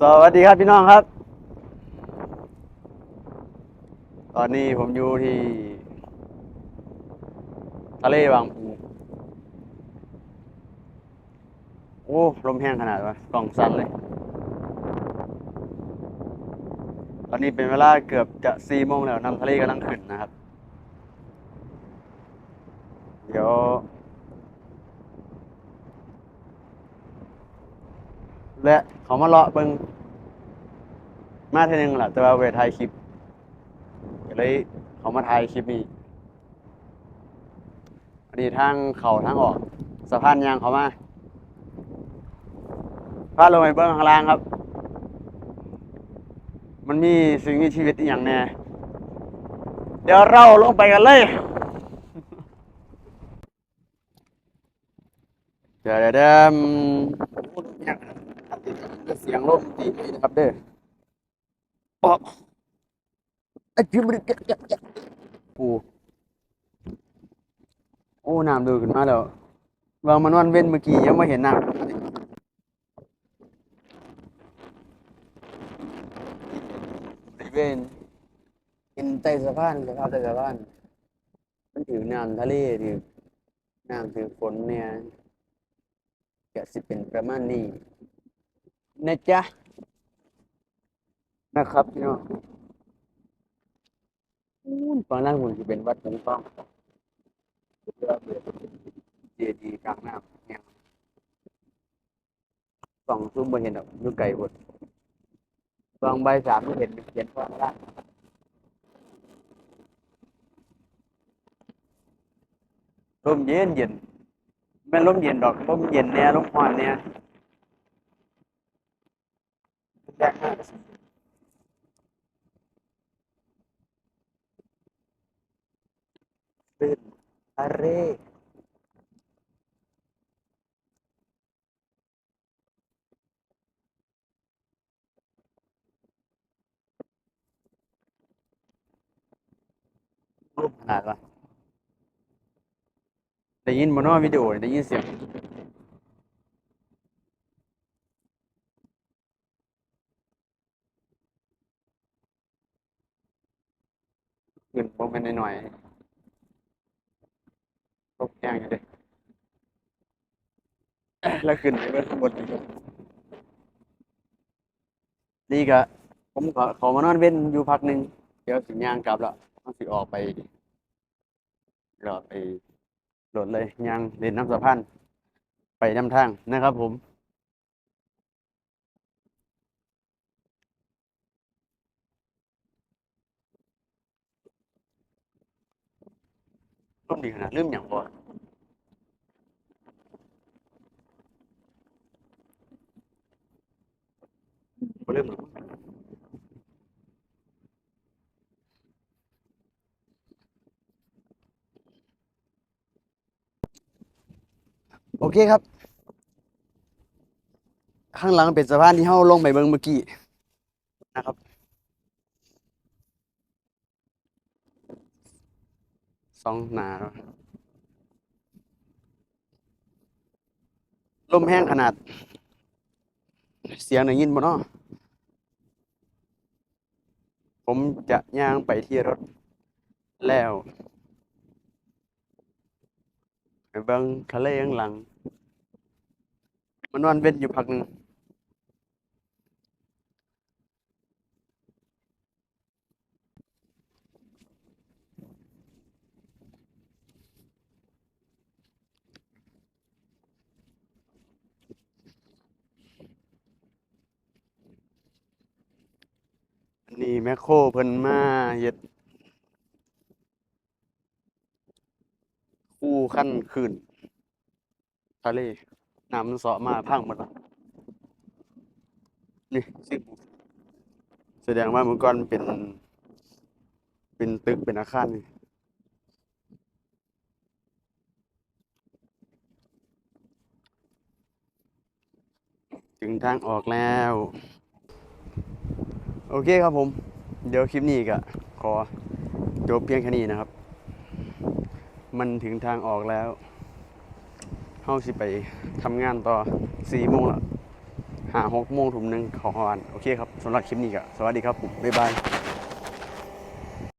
สวัสดีครับพี่น้องครับ ตอนนี้ผมอยู่ที่ ทะเลบางปูโอ้ลมแห้งขนาดวะกล่องสั่นเลย ตอนนี้เป็นเวลาเกือบจะสี่โมงแล้วน้ำทะเลกำลังขึ้นนะครับ เดี๋ยว และเขามาเลาะเบิงมาเท่านึงแหละแต่ว่าเวทถ่ายคลิปก็เลยเขามาถ่ายคลิปนี้อันนี้ทางเขาทางออกสะพานยางเขามาพาลงไปเบิ้งข้างล่างครับ มันมีสิ่งมีชีวิตอหย่างแน่เดี๋ยวเราลงไปกันเลยเดี๋ยวเดี๋ยว เดี๋ยวอืมโอ้ลมแห้งครับเสียงลมตีนี้นะครับเด้อปอกไอ้พิมพ์เกะเกะเกะโอ้โอ้น้ำดูขึ้นมาแล้ววางมันวันเว้นเมื่อกี้ยังไม่เห็นน้ำบริเวณกินใต้สะพานสภาพใต้สะพานมันถือน้ำทะเลถือน้ำถือฝนเนี่ยก็สิเป็นประมาณนี้ นะจ๊ะ นะครับพี่น้องฝั่งล่างมันจะเป็นวัดหลวงต้องเพื่อเจดีย์กลางน้ำเนี่ยสองซุ้มบ่เห็นดอกอยู่ไกลหมดสองใบสามไม่เห็นเขียนว่าล่างลมเย็นเย็นแม่ลมเย็นดอกลมเย็นเนี่ยลมร้อนเนี่ยกห้าสิ เป็น อะไรรูปขนาดวะได้ยินบนวิดีโอได้ยินเสียงขึ้นผมเป็นหน่อยๆ กแห้งอยู่เด้แล้วขึ้นไปเบิ่งข้างบนอีกนี่ก็ผมขอขอมานอนเว้นอยู่พักหนึ่งเดี๋ยวสิย่างกลับละต้องสิออกไปรอไปโหลดเลยย่างเล่นน้ำสะพานไปน้ำทางนะครับผม ร่มดีขนาดลืมอย่างบ่บ่ลืมหรอกโอเคครับ ข้างหลังเป็นสะพานที่เฮาลงไปเบิ่งเมื่อกี้นะครับ สองหนาแล้วลมแห้งขนาด เสียงได้ยินบ่เนาะผมจะย่างไปที่รถแล้วไปเบิ่งทะเลข้างหลัง มันนอนเว้นอยู่พักหนึ่ง นนี้แมคโครเพิ่นมาเฮ็ดคู่ขั้นคืนทะเลน้ำมันเสาะมาพังหมดแล้วนี่สิแสดงว่าเมื่อก่อนเป็น เป็นตึกเป็นอาคารนี่ถึงทางออกแล้ว อเคครับผม เดี๋ยวคลิปนี้ก็ขอจบเพียงแค่นี้นะครับ มันถึงทางออกแล้วเฮาสิไปทำงานต่อสี่โมงแล้วหาหกโมงถุ่มหนึ่งของวันโอเคครับสำหรับคลิปนี้ก็สวัสดีครับผมบ๊ายบาย